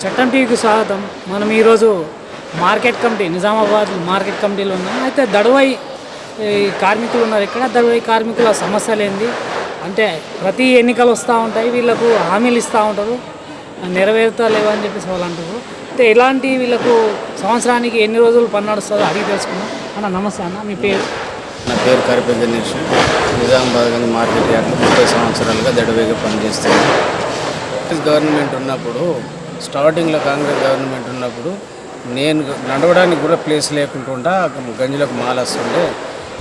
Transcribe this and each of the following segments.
చట్టం టీవీకి స్వాగతం. మనం ఈరోజు మార్కెట్ కమిటీ నిజామాబాద్ మార్కెట్ కమిటీలో ఉన్నాం. అయితే దడువై ఈ కార్మికులు ఉన్నారు ఇక్కడ. దడువై కార్మికుల సమస్యలు ఏంది? అంటే ప్రతి ఎన్నికలు వస్తూ ఉంటాయి. వీళ్ళకు హామీలు ఇస్తూ ఉంటారు. నెరవేరుతా లేవా అని చెప్పేసి వాళ్ళు అంటారు. అయితే ఎలాంటి వీళ్ళకు సంవత్సరానికి ఎన్ని రోజులు పని నడుస్తుందో అడిగి తెలుసుకుందాం. అన్న నమస్తే అన్న. మీ పేరు? నా పేరు కరిపే గణేష్ నిజామాబాద్ గంజ్ మార్కెట్ యార్డ్లో ముప్పై సంవత్సరాలుగా దడవేగా పనిచేస్తున్నాను కాంగ్రెస్ గవర్నమెంట్ ఉన్నప్పుడు స్టార్టింగ్లో కాంగ్రెస్ గవర్నమెంట్ ఉన్నప్పుడు నేను నడవడానికి కూడా ప్లేస్ లేకుండా గంజులకు మాలస్తుండే.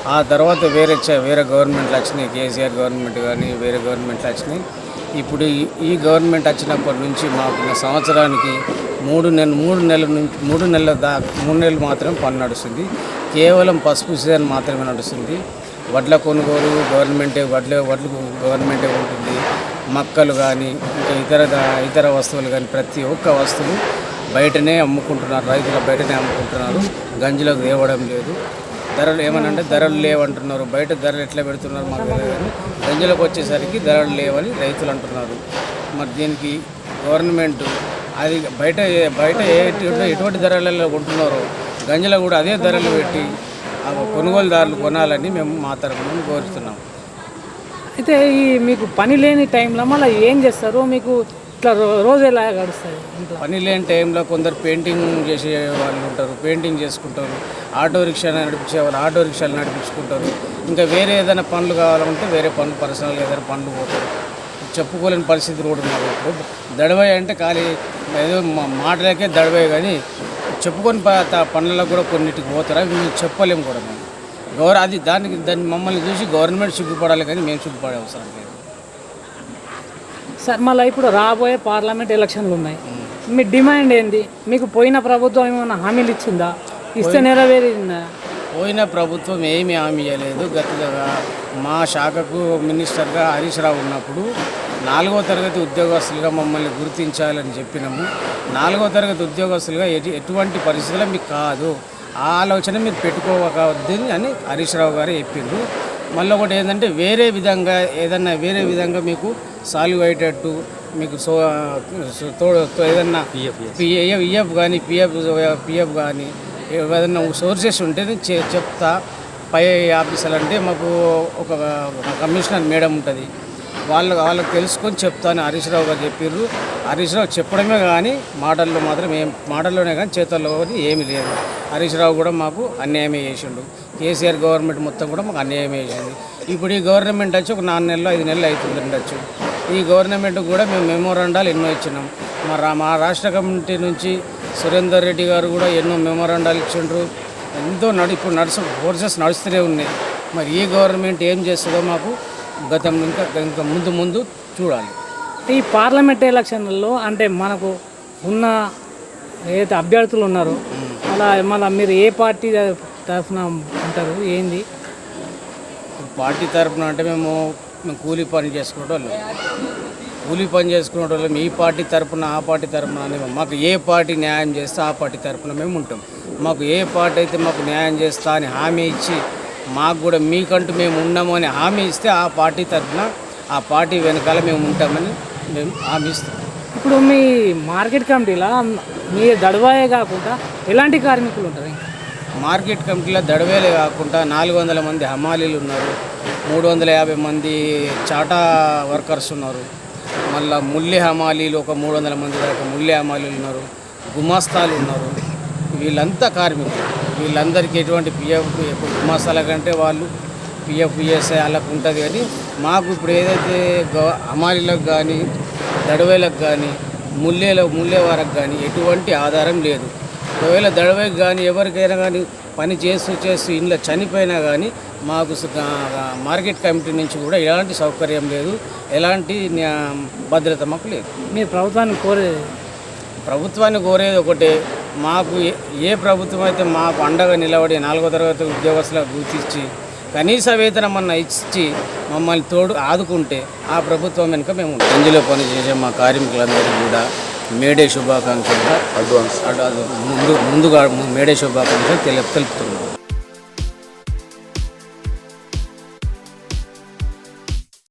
ఆ తర్వాత వేరే వేరే గవర్నమెంట్లు వచ్చినాయి కేసీఆర్ గవర్నమెంట్ కానీ వేరే గవర్నమెంట్లు వచ్చినాయి. ఇప్పుడు ఈ- గవర్నమెంట్ వచ్చినప్పటి నుంచి మాకు సంవత్సరానికి మూడు నెల మూడు నెలల నుంచి మూడు నెలల దా మూడు నెలలు మాత్రమే పని నడుస్తుంది. కేవలం పసుపు సీజన్ మాత్రమే నడుస్తుంది. వడ్ల కొనుగోలు గవర్నమెంటే వడ్ల వడ్లు గవర్నమెంటే ఉంటుంది. మక్కలు కానీ ఇంకా ఇతర ఇతర వస్తువులు కానీ ప్రతి ఒక్క వస్తువు బయటనే అమ్ముకుంటున్నారు. రైతులు బయటనే అమ్ముకుంటున్నారు. గంజులకు తేవడం లేదు. ధరలు ఏమనంటే ధరలు లేవంటున్నారు. బయట ధరలు ఎట్లా పెడుతున్నారు మాకు తెలియదు కానీ గంజులకు వచ్చేసరికి ధరలు లేవని రైతులు అంటున్నారు. మరి దీనికి గవర్నమెంట్ అది బయట బయట ఎటువంటి ధరలలో కొంటున్నారో గంజలో కూడా అదే ధరలు పెట్టి ఆ కొనుగోలుదారులు కొనాలని మేము మా తరఫున కోరుతున్నాం. అయితే ఈ మీకు పని లేని టైంలో మళ్ళీ ఏం చేస్తారు? మీకు ఇట్లా రో- రోజు ఎలా గడుస్తుంది ఇంట్లో పని లేని టైంలో కొందరు పెయింటింగ్ చేసే వాళ్ళు ఉంటారు పెయింటింగ్ చేసుకుంటారు ఆటో రిక్షా నడిపించే వాళ్ళు ఆటో రిక్షాలు నడిపించుకుంటారు. ఇంకా వేరే ఏదైనా పనులు కావాలంటే వేరే పనులు పర్సనల్గా ఏదైనా పనులు పోతారు. చెప్పుకోలేని పరిస్థితి కూడా ఉన్నారు ఇప్పుడు. దడవై అంటే ఖాళీ ఏదో మా- మాటలకే దడవే కానీ చెప్పుకొని ప- పనులకు కూడా కొన్నిటికి పోతారు? అవి మేము చెప్పలేము కూడా మేము. గౌర అది దానికి దాన్ని మమ్మల్ని చూసి గవర్నమెంట్ సిగ్గుపడాలి కానీ మేము సిగ్గుపడే అవసరం లేదు. సార్ మళ్ళీ ఇప్పుడు రాబోయే పార్లమెంట్ ఎలక్షన్లు ఉన్నాయి. మీ డిమాండ్ ఏంది? మీకు పోయిన ప్రభుత్వం ఏమైనా హామీలు ఇచ్చిందా? ఇస్తే నెరవేరిందా? పోయిన ప్రభుత్వం ఏమీ హామీ ఇవ్వలేదు గతగా మా శాఖకు మినిస్టర్గా హరీష్ రావు ఉన్నప్పుడు నాలుగో తరగతి ఉద్యోగస్తులుగా మమ్మల్ని గుర్తించాలని చెప్పినాము. నాలుగో తరగతి ఉద్యోగస్తులుగా ఎటు ఎటువంటి పరిస్థితుల్లో మీకు కాదు. ఆ ఆలోచన మీరు పెట్టుకోవద్దు అని హరీష్ రావు గారు చెప్పిండ్రు మళ్ళీ ఒకటి ఏంటంటే వేరే విధంగా ఏదన్నా వేరే విధంగా మీకు సాల్వ్ అయ్యేటట్టు మీకు సో తోడు ఏదన్నా పిఎఫ్ ఈఎఫ్ కానీ పిఎఫ్ పిఎఫ్ కానీ ఏదైనా సోర్సెస్ ఉంటే చెప్తా. పై ఆఫీసర్లు అంటే మాకు ఒక ఒక కమిషనర్ మేడం ఉంటుంది. వాళ్ళు వాళ్ళకి తెలుసుకొని చెప్తాను హరీష్ రావు గారు చెప్పారు హరీష్ రావు చెప్పడమే కానీ మాటల్లో మాత్రం ఏం మాటల్లోనే కానీ చేతల్లో ఏమీ లేదు. హరీష్ రావు కూడా మాకు అన్యాయమే చేసిండు. కేసీఆర్ గవర్నమెంట్ మొత్తం కూడా మాకు అన్యాయమే చేసింది. ఇప్పుడు ఈ గవర్నమెంట్ వచ్చి ఒక నాలుగు నెలలు ఐదు నెలలు అవుతుంది ఉండొచ్చు. ఈ గవర్నమెంట్ కూడా మేము మెమోరాండాలు ఎన్నో ఇచ్చినాం. మా రా మా రాష్ట్ర కమిటీ నుంచి సురేందర్ రెడ్డి గారు కూడా ఎన్నో మెమోరాండాలు ఇచ్చిండ్రు. ఎంతో నడు ఇప్పుడు నడుచు ఫోర్సెస్ నడుస్తూనే ఉన్నాయి. మరి ఈ గవర్నమెంట్ ఏం చేస్తుందో మాకు గతం ఇంకా ఇంకా ముందు ముందు చూడాలి. ఈ పార్లమెంట్ ఎలక్షన్లలో అంటే మనకు ఉన్న ఏదైతే అభ్యర్థులు ఉన్నారో అలా మళ్ళీ మీరు ఏ పార్టీ తరఫున ఉంటారు? ఏంది? పార్టీ తరపున అంటే మేము మేము కూలీ పని చేసుకునేటోళ్ళం. కూలీ పని చేసుకునేటోళ్ళం. ఈ పార్టీ తరపున ఆ పార్టీ తరపున అని మాకు ఏ పార్టీ న్యాయం చేస్తే ఆ పార్టీ తరపున మేము ఉంటాం. మాకు ఏ పార్టీ అయితే మాకు న్యాయం చేస్తా అని హామీ ఇచ్చి మాకు కూడా మీకంటూ మేము ఉన్నాము అని హామీ ఇస్తే ఆ పార్టీ తరపున ఆ పార్టీ వెనకాల మేము ఉంటామని మేము హామీ ఇస్తాం. ఇప్పుడు మీ మార్కెట్ కమిటీలో మీ దడవాయే కాకుండా ఎలాంటి కార్మికులు ఉంటారు మార్కెట్ కమిటీలో దడవేలే కాకుండా నాలుగు వందల మంది హమాలీలు ఉన్నారు మూడు వందల యాభై మంది చాటా వర్కర్స్ ఉన్నారు మళ్ళా ముల్లి హమాలీలు ఒక మూడు వందల మంది దాకా ముల్లి హమాలీలు ఉన్నారు గుమాస్తాలు ఉన్నారు. వీళ్ళంతా కార్మికులు. వీళ్ళందరికీ ఎటువంటి పిఎఫ్ గుమాస్తాల కంటే వాళ్ళు పిఎఫ్ పిఎస్ఐ వాళ్ళకు ఉంటుంది కానీ మాకు ఇప్పుడు ఏదైతే గవ హమాలీలకు కానీ దడవేలకు కానీ ముల్లేల ముల్లే వారికి కానీ ఎటువంటి ఆధారం లేదు. ఒకవేళ దడవైకి కానీ ఎవరికైనా కానీ పని చేస్తూ చేస్తూ ఇంట్లో చనిపోయినా కానీ మాకు మార్కెట్ కమిటీ నుంచి కూడా ఎలాంటి సౌకర్యం లేదు. ఎలాంటి భద్రత మాకు లేదు. మీరు ప్రభుత్వాన్ని కోరేది ప్రభుత్వాన్ని కోరేది ఒకటే మాకు ఏ- ఏ ప్రభుత్వం అయితే మాకు అండగా నిలబడి నాలుగో తరగతి ఉద్యోగస్తులకు గుర్తించి కనీస వేతనం అన్న ఇచ్చి మమ్మల్ని తోడు ఆదుకుంటే ఆ ప్రభుత్వం వెనుక మేము. ఇందులో పనిచేసే మా కార్మికులందరికీ కూడా మేడే శుభాకాంక్షలుగా అడ్వాన్స్. ముందు ముందుగా మేడే శుభాకాంక్షలు తెలుపుతున్నాం.